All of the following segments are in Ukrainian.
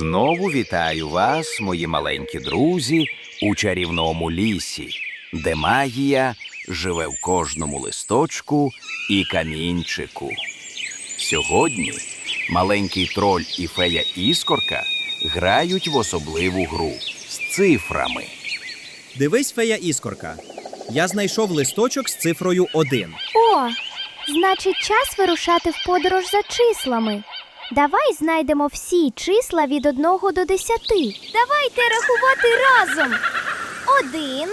Знову вітаю вас, мої маленькі друзі, у чарівному лісі, де магія живе в кожному листочку і камінчику. Сьогодні маленький троль і фея Іскорка грають в особливу гру з цифрами. Дивись, фея іскорка. Я знайшов листочок з цифрою 1. О, значить, час вирушати в подорож за числами. Давай знайдемо всі числа від 1 до 10. Давайте рахувати разом. Один.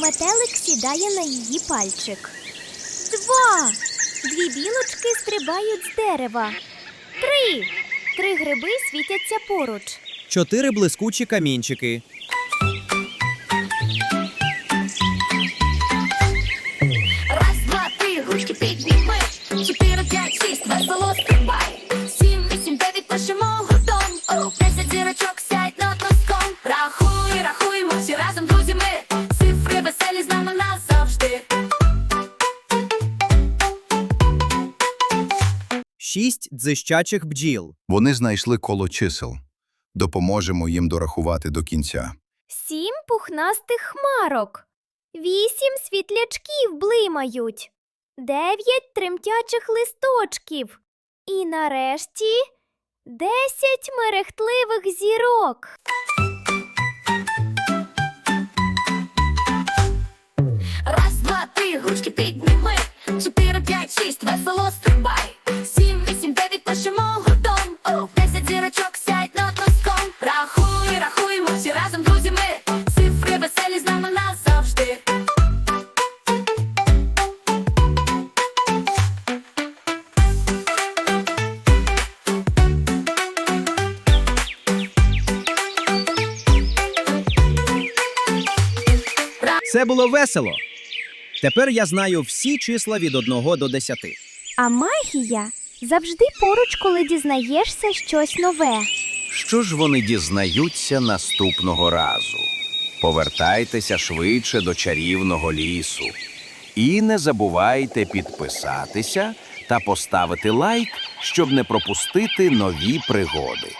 Метелик сідає на її пальчик. Два. Дві білочки стрибають з дерева. Три. Три гриби світяться поруч. Чотири блискучі камінчики. Раз, два, три, ручки підніми. Чотири, п'ять, шість, весело Шість дзищачих бджіл. Вони знайшли коло чисел. Допоможемо їм дорахувати до кінця. Сім пухнастих хмарок. Вісім світлячків блимають. Дев'ять тремтячих листочків. І нарешті десять мерехтливих зірок. Раз, два, три, ручки підніми. Чотири, п'ять, шість, весело стрибай. Це було весело. Тепер я знаю всі числа від 1 до 10. А магія завжди поруч, коли дізнаєшся щось нове. Що ж вони дізнаються наступного разу? Повертайтеся швидше до чарівного лісу. І не забувайте підписатися та поставити лайк, щоб не пропустити нові пригоди.